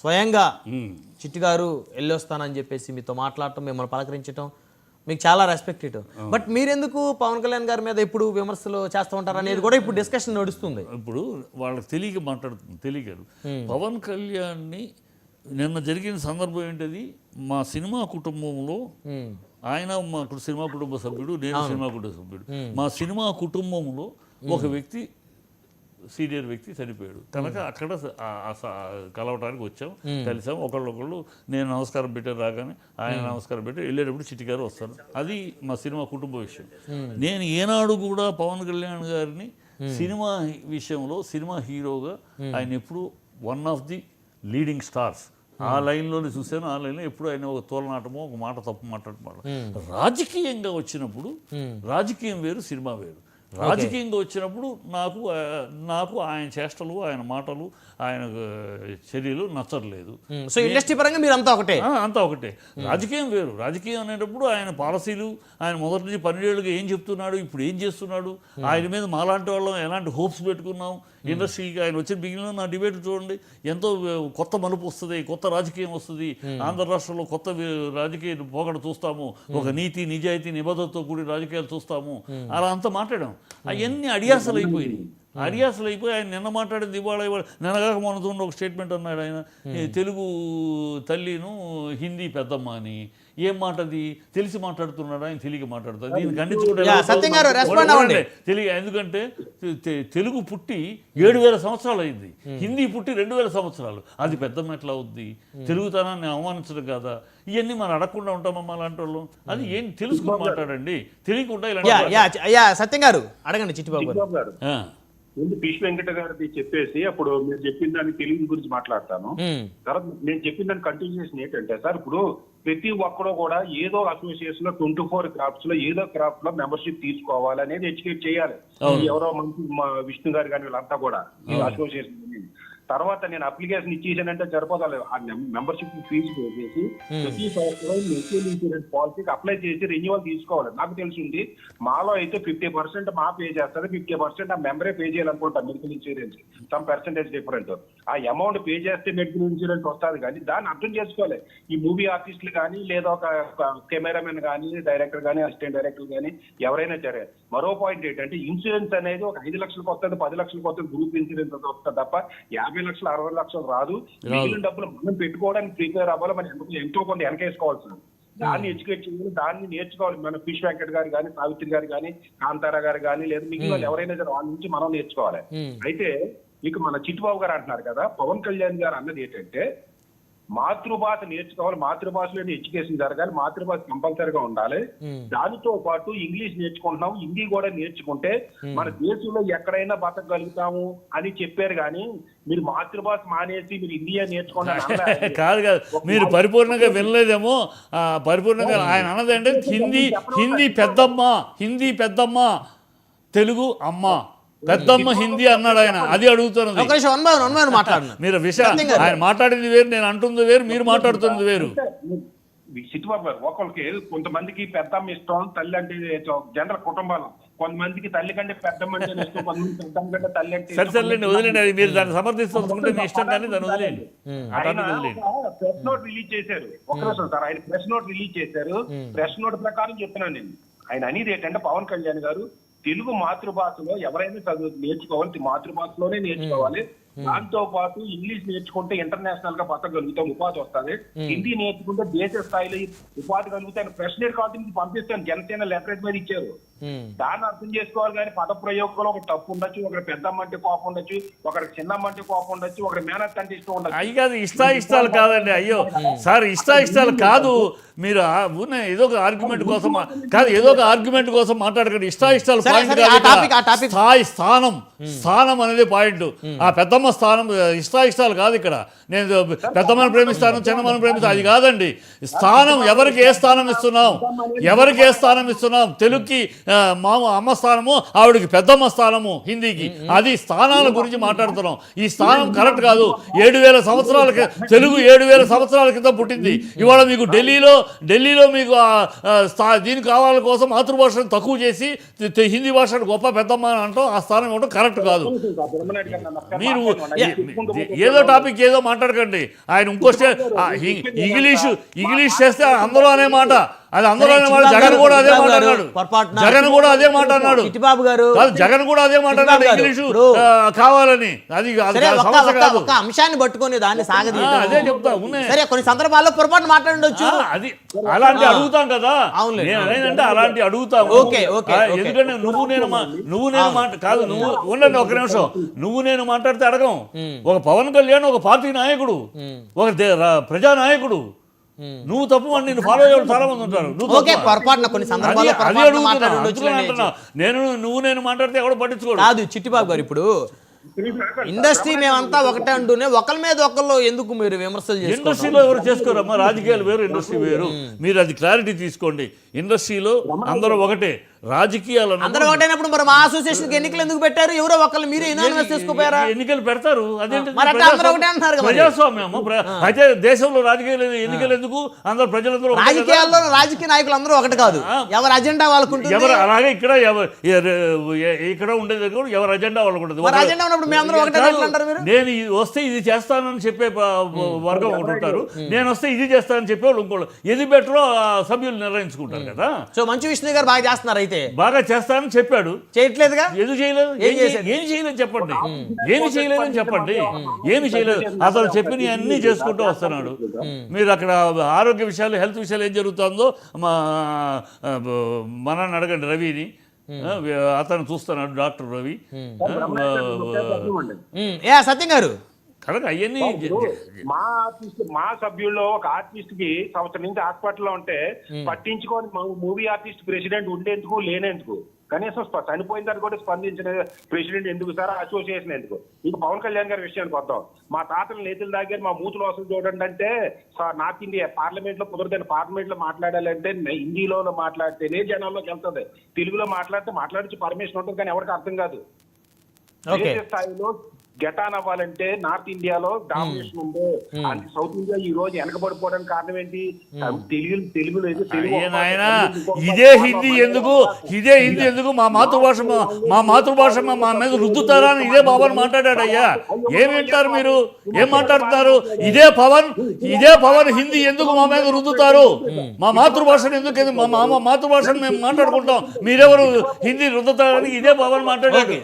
స్వయంగా చిట్టి గారు వెళ్ళొస్తానని చెప్పేసి మీతో మాట్లాడటం మిమ్మల్ని పలకరించడం మీకు చాలా రెస్పెక్ట్ ఇటు. బట్ మీరెందుకు పవన్ కళ్యాణ్ గారి మీద ఇప్పుడు విమర్శలు చేస్తూ ఉంటారు అనేది కూడా ఇప్పుడు డిస్కషన్ నడుస్తుంది. ఇప్పుడు వాళ్ళకి తెలియక మాట్లాడుతుంది తెలియదు పవన్ కళ్యాణ్ని నిన్న జరిగిన సందర్భం ఏంటది? మా సినిమా కుటుంబంలో ఆయన మా సినిమా కుటుంబ సభ్యుడు నేను సినిమా కుటుంబ సభ్యుడు. మా సినిమా కుటుంబంలో ఒక వ్యక్తి సీనియర్ వ్యక్తి చనిపోయాడు. కనుక అక్కడ కలవటానికి వచ్చాం కలిసాం. ఒకళ్ళొకళ్ళు నేను నమస్కారం పెట్టాను రాగానే ఆయన నమస్కారం పెట్టి వెళ్ళేటప్పుడు చిట్టి గారు వస్తారు. అది మా సినిమా కుటుంబ విషయం. నేను ఏనాడు కూడా పవన్ కళ్యాణ్ గారిని సినిమా విషయంలో సినిమా హీరోగా ఆయన ఎప్పుడు one of the leading stars. ఆ లైన్లోనే చూశాను. ఆ లైన్లో ఎప్పుడు ఆయన ఒక తోలనాటమో ఒక మాట తప్పు మాట్లాడమాట రాజకీయంగా వచ్చినప్పుడు రాజకీయం వేరు సినిమా వేరు. రాజకీయంగా వచ్చినప్పుడు నాకు నాకు ఆయన చేష్టలు ఆయన మాటలు ఆయన చర్యలు నచ్చట్లేదు. సో ఇండస్ట్రీ పరంగా మీరు అంతా ఒకటే అంతా ఒకటే. రాజకీయం వేరు. రాజకీయం అనేటప్పుడు ఆయన పాలసీలు ఆయన మొదటి నుంచి పన్నెండేళ్ళుగా ఏం చెప్తున్నాడు ఇప్పుడు ఏం చేస్తున్నాడు ఆయన మీద మాలాంటి వాళ్ళం ఎలాంటి హోప్స్ పెట్టుకున్నాం ఇండస్ట్రీకి ఆయన వచ్చిన బిగినింగ్ నా డిబేట్ చూడండి ఎంతో కొత్త మలుపు వస్తుంది కొత్త రాజకీయం వస్తుంది. ఆంధ్ర రాష్ట్రంలో కొత్త రాజకీయ పోకడ చూస్తాము. ఒక నీతి నిజాయితీ నిబద్ధతతో కూడి రాజకీయాలు చూస్తాము. అలా అంతా మాట్లాడాం. అవన్నీ అడియాసలు అయిపోయినాయి. అడియాసలు అయిపోయి ఆయన నిన్న మాట్లాడింది ఇవాళ ఇవాళ నిన్నగాక మొన్న చూడండి ఒక స్టేట్మెంట్ అన్నాడు ఆయన తెలుగు తల్లిను హిందీ పెద్దమ్మ అని ఏం మాట అది తెలిసి మాట్లాడుతున్నాడు ఆయన తెలియక మాట్లాడుతాడు దీన్ని ఖండించుకుంటే. తెలియ ఎందుకంటే తెలుగు పుట్టి ఏడు వేల సంవత్సరాలు అయింది హిందీ పుట్టి రెండు వేల సంవత్సరాలు అది పెద్దమ్మ ఎట్లా అవుద్ది తెలుగుతనాన్ని అవమానించడం కాదా ఇవన్నీ మనం అడగకుండా ఉంటామమ్మా అలాంటి వాళ్ళం అది ఏం తెలుసుకుని మాట్లాడండి తెలియకుండా యా సత్యం గారు అడగండి చిట్టిబాబు గారు ముందు పీష్ వెంకట గారిది చెప్పేసి అప్పుడు మీరు చెప్పిన దాని తెలుగు గురించి మాట్లాడతాను. తర్వాత నేను చెప్పిన దాని కంటిన్యూషన్ ఏంటంటే సార్ ఇప్పుడు ప్రతి ఒక్కడు కూడా ఏదో అసోసియేషన్లో ట్వంటీ ఫోర్ క్రాఫ్ట్స్లో ఏదో క్రాఫ్ట్లో మెంబర్షిప్ తీసుకోవాలి అనేది ఎడ్యుకేట్ చేయాలి ఎవరో మంచి విష్ణు గారు కానీ వీళ్ళంతా కూడా అసోసియేషన్ తర్వాత నేను అప్లికేషన్ ఇచ్చేసానంటే సరిపోతాలి. ఆ మెంబర్షిప్ ఫీజు పే చేసి ప్రతి సంవత్సరం మెడికల్ ఇన్సూరెన్స్ పాలసీకి అప్లై చేసి రెన్యువల్ తీసుకోవాలి. నాకు తెలిసింది మాలో అయితే ఫిఫ్టీ పర్సెంట్ మా పే చేస్తారు ఫిఫ్టీ పర్సెంట్ ఆ మెంబరే pay చేయాలనుకుంటా medical insurance some percentage different ఆ అమౌంట్ పే చేస్తే మెడికల్ ఇన్సూరెన్స్ వస్తుంది కానీ దాన్ని అర్థం చేసుకోవాలి. ఈ మూవీ ఆర్టిస్టులు కానీ లేదా ఒక కెమెరామెన్ కానీ డైరెక్టర్ కానీ అసిస్టెంట్ డైరెక్టర్ కానీ ఎవరైనా సరే మరో పాయింట్ ఏంటంటే ఇన్సూరెన్స్ అనేది ఒక ఐదు లక్షలకు వస్తుంది పది లక్షలకు వస్తుంది గ్రూప్ ఇన్సూరెన్స్ వస్తుంది తప్ప యాభై లక్షలు అరవై లక్షలు రాదు. మిగిలిన డబ్బులు మనం పెట్టుకోవడానికి ప్రిపేర్ అవ్వాలి మనం ఎంతో- ఎంతో కొంత వెనకేసుకోవాల్సి ఉంది. దాన్ని ఎడ్యుకేట్ చేయాలి దాన్ని నేర్చుకోవాలి. మన ఫిష్ వెంకట్ గారు కానీ సావిత్రి గారు కానీ కాంతారా గారు కానీ లేదా మిగిలిన వాళ్ళు ఎవరైనా సరే వాళ్ళ నుంచి మనం నేర్చుకోవాలి. అయితే ఇక మన చిట్టుబాబు గారు అంటున్నారు కదా పవన్ కళ్యాణ్ గారు అన్నది ఏంటంటే మాతృభాష నేర్చుకోవాలి మాతృభాషలోనే ఎడ్యుకేషన్ జరగాలి మాతృభాష కంపల్సరీగా ఉండాలి. దానితో పాటు ఇంగ్లీష్ నేర్చుకుంటున్నాం హిందీ కూడా నేర్చుకుంటే మన దేశంలో ఎక్కడైనా బతకగలుగుతాము అని చెప్పారు కానీ మీరు మాతృభాష మానేసి మీరు హిందీ నేర్చుకోండి. కాదు కాదు మీరు పరిపూర్ణంగా వినలేదేమో పరిపూర్ణంగా ఆయన అన్నది అంటే హిందీ హిందీ పెద్దమ్మ హిందీ పెద్దమ్మ తెలుగు అమ్మ. పెద్దమ్మ హిందీ అన్నాడు ఆయన. అది అడుగుతున్నది. మీరు గారు. ఆయన మాట్లాడింది వేరు నేను అంటుంది వేరు మీరు మాట్లాడుతున్నది వేరు. చిట్టుబాబు గారు ఒకరికి కొంతమందికి పెద్దమ్మ ఇష్టం తల్లి అంటే జనరల్ కుటుంబాలు. కొంతమందికి తల్లి కంటే పెద్దమ్మ అంటే ఇష్టం కొంతమంది పెద్దమ్మ కంటే తల్లి అంటే సరే సర్లేండి వదిలేండి. అది మీరు దాన్ని సమర్థిస్తుంటే మీ ఇష్టం కానీ దాన్ని వదిలేండి. ప్రెస్ నోట్ రిలీజ్ చేశారు. ఒక నిమిషం సార్ ఆయన ప్రెస్ నోట్ రిలీజ్ చేశారు. ప్రెస్ నోట్ ప్రకారం చెప్తున్నాను నేను. ఆయన అనేది ఏంటంటే పవన్ కళ్యాణ్ గారు తెలుగు మాతృభాషలో ఎవరైనా చదువు నేర్చుకోవాలి మాతృభాషలోనే నేర్చుకోవాలి. దాంతో పాటు ఇంగ్లీష్ నేర్చుకుంటే ఇంటర్నేషనల్గా బతకగలుగుతాం ఉపాధి వస్తుంది. హిందీ నేర్చుకుంటే దేశ స్థాయిలో ఉపాధి కలుగుతాయి. ప్రెస్ రికార్డింగ్కి పంపిస్తాను. జనసేన లెటరేజ్ మీద ఇచ్చారు. దాన్ని అర్థం చేసుకోవాలి కానీ పద ప్రయోగంలో ఒక తప్పు ఉండొచ్చు ఒకటి పెద్దమ్మ అంటే కోపం ఉండొచ్చు ఒకరికి చిన్నమ్మ అంటే కోపం ఉండొచ్చు ఒకటి మేనత్ అంటే ఇష్టం ఉండొచ్చు. అయ్యి కాదు ఇష్టా ఇష్టాలు కాదండి. అయ్యో సార్ ఇష్టా ఇష్టాలు కాదు. మీరు ఊరినే ఏదో ఒక ఆర్గ్యుమెంట్ కోసం కాదు ఏదో ఒక ఆర్గ్యుమెంట్ కోసం మాట్లాడకండి. ఇష్టా ఇష్టాలు పాయింట్ సరే, కాదు ఆ ఇక్కడ. టాపిక్, ఆ టాపిక్. స్థాయి స్థానం. స్థానం అనేది పాయింట్ ఆ పెద్దమ్మ స్థానం ఇష్టా ఇష్టాలు కాదు ఇక్కడ. నేను పెద్దమ్మని ప్రేమిస్తాను చిన్నమ్మని ప్రేమిస్తాను అది కాదండి. స్థానం ఎవరికి ఏ స్థానం ఇస్తున్నాం? ఎవరికి ఏ స్థానం ఇస్తున్నాం? తెలుగుకి మామ అమ్మ స్థానము ఆవిడకి పెద్దమ్మ స్థానము హిందీకి. అది స్థానాల గురించి మాట్లాడుతున్నాం. ఈ స్థానం కరెక్ట్ కాదు. ఏడు వేల సంవత్సరాల తెలుగు ఏడు వేల సంవత్సరాల కింద పుట్టింది. ఇవాళ మీకు ఢిల్లీలో ఢిల్లీలో మీకు ఆ, ఆ, స్థా దీని కావాల కోసం మాతృభాషను తక్కువ చేసి హిందీ భాషను గొప్ప పెద్దమ్మ అని అంటాం. ఆ స్థానం ఇవ్వడం కరెక్ట్ కాదు. మీరు ఏదో టాపిక్ ఏదో మాట్లాడకండి. ఆయన ఇంకో ఇంగ్లీష్ ఇంగ్లీష్ చేస్తే అందరూ అనే మాట. అది మాట జగన్ కూడా అదే మాట అన్నాడు. జగన్ కూడా అదే మాట అన్నాడు. చిట్టిబాబు గారు జగన్ కూడా అదే మాట అన్నాడు. ఇంగ్లీషు కావాలని. అది అంశాన్ని పట్టుకొని దాన్ని ఆ, సాగదీయటం. అదే చెప్తా సరే కొన్ని సందర్భాల్లో పొరపాటు మాట్లాడుండొచ్చు. ఆ, అది అలాంటి అడుగుతాం కదా. అవునులే. నేను అదేంటంటే అలాంటి అడుగుతాము ఓకే, ఓకే. ఎందుకంటే నువ్వు నేను నువ్వు నేను మాట కాదు నువ్వు ఉండండి ఒక నిమిషం. నువ్వు నేను మాట్లాడితే అడగం. ఒక పవన్ కళ్యాణ్ ఒక పార్టీ నాయకుడు. ఒక ప్రజా నాయకుడు నువ్వు తప్పు అని నేను ఫాలో అయ్యే వాళ్ళు చాలా మంది ఉంటారు నువ్వు నేను నువ్వు నేను మాట్లాడితే ఎవడో పట్టించుకోడు. కాదు చిట్టిబాబు గారు ఇప్పుడు ఇండస్ట్రీ మేమంతా ఒకటే అంటూనే ఒకరి మీద ఒకళ్ళు ఎందుకు మీరు విమర్శలు ఇండస్ట్రీలో ఎవరు చేసుకోరమ్మా రాజకీయాలు వేరు ఇండస్ట్రీ వేరు. మీరు అది క్లారిటీ తీసుకోండి. ఇండస్ట్రీలో అందరూ ఒకటే. రాజకీయాలు అందరూ ఒకటైనప్పుడు మరి మా అసోసియేషన్ ఎన్నికలు ఎందుకు పెట్టారు? ఎవరో ఒకళ్ళు మీరే ఇనానిమస్ చేసుకోపోయారా? ఎన్నికలు పెడతారు. ప్రజాస్వామ్యం ప్ర- అయితే దేశంలో రాజకీయాలు ఎన్నికలు ఎందుకు? అందరు ప్రజలందరూ? రాజకీయాల్లో రాజకీయ నాయకులు అందరూ ఒకటి కాదు. ఎవరి అజెండా వాళ్ళకు ఎవరు అలాగే ఇక్కడ ఇక్కడ ఉండేది ఎవరి అజెండా వాళ్ళకు ఉండదు మరి అజెండా ఉన్నప్పుడు మేము అందరూ ఒకటే ఎట్లా? అంటారు మీరు? నేను ఇది వస్తే ఇది చేస్తానని చెప్పే వర్గం ఒకటి ఉంటారు. నేను వస్తే ఇది చేస్తానని చెప్పే వాళ్ళు ఇంకోళ్ళు. ఏది బెటరో సభ్యులు నిర్ణయించుకుంటారు కదా? సో మంచు విష్ణు గారు బాగా చేస్తున్నారు అయితే. బాగా చేస్తానని చెప్పాడు. చేయట్లేదుగా? ఎందుకు చేయలేదు? ఏం చేయలేదు చెప్పండి. ఏమి చేయలేదని చెప్పండి. ఏమి చేయలేదు. అసలు చెప్పిన అన్ని చేసుకుంటూ వస్తున్నాడు. మీరు అక్కడ ఆరోగ్య విషయాలు హెల్త్ విషయాలు ఏం జరుగుతుందో మా మనని అడగండి రవిని. అతను చూస్తున్నాడు డాక్టర్ రవి. సత్యం గారు. అవన్నీ మా ఆర్టిస్ట్ మా సభ్యుల్లో ఒక ఆర్టిస్ట్కి సంవత్సరం నుంచి హాస్పిటల్లో ఉంటే పట్టించుకొని మూవీ ఆర్టిస్ట్ ప్రెసిడెంట్ ఉండేందుకు లేనేందుకు. కనీసం చనిపోయిన తర్వాత కూడా స్పందించిన ప్రెసిడెంట్ ఎందుకు సార్ అసోసియేషన్ ఎందుకు? ఇక పవన్ కళ్యాణ్ గారి విషయానికి వద్దాం. మా తాతల నేతల దగ్గర మా మూతులు వసూలు చూడండి అంటే నార్త్ ఇండియా పార్లమెంట్లో కుదరదని పార్లమెంట్లో మాట్లాడాలంటే హిందీలో మాట్లాడితేనే జనాల్లోకి వెళ్తుంది. తెలుగులో మాట్లాడితే మాట్లాడించి పర్మిషన్ ఉంటుంది కానీ ఎవరికి అర్థం కాదు. స్థాయిలో గెటాన్ అవ్వాలంటే నార్త్ ఇండియాలో డామినేషన్ ఉంది అంటే సౌత్ ఇండియా ఈ రోజు వెనకబడిపోవడానికి కారణం ఏంటి? తెలుగు తెలుగు లేదు తెలుగు ఇదే హిందీ ఎందుకు. ఇదే హిందీ ఎందుకు? మా మాతృభాష మా- మాతృభాష మా- మీద రుద్దుతారా అని ఇదే పవన్ మాట్లాడాడు అయ్యా ఏం వింటారు మీరు? ఏం మాట్లాడుతున్నారు? ఇదే పవన్ ఇదే పవన్ హిందీ ఎందుకు మా మీద రుద్దుతారు? మా మాతృభాషను ఎందుకు మా మా మాతృభాషను మేము మాట్లాడుకుంటాం? మీరెవరు హిందీ రుద్దుతారని ఇదే పవన్ ఓకే.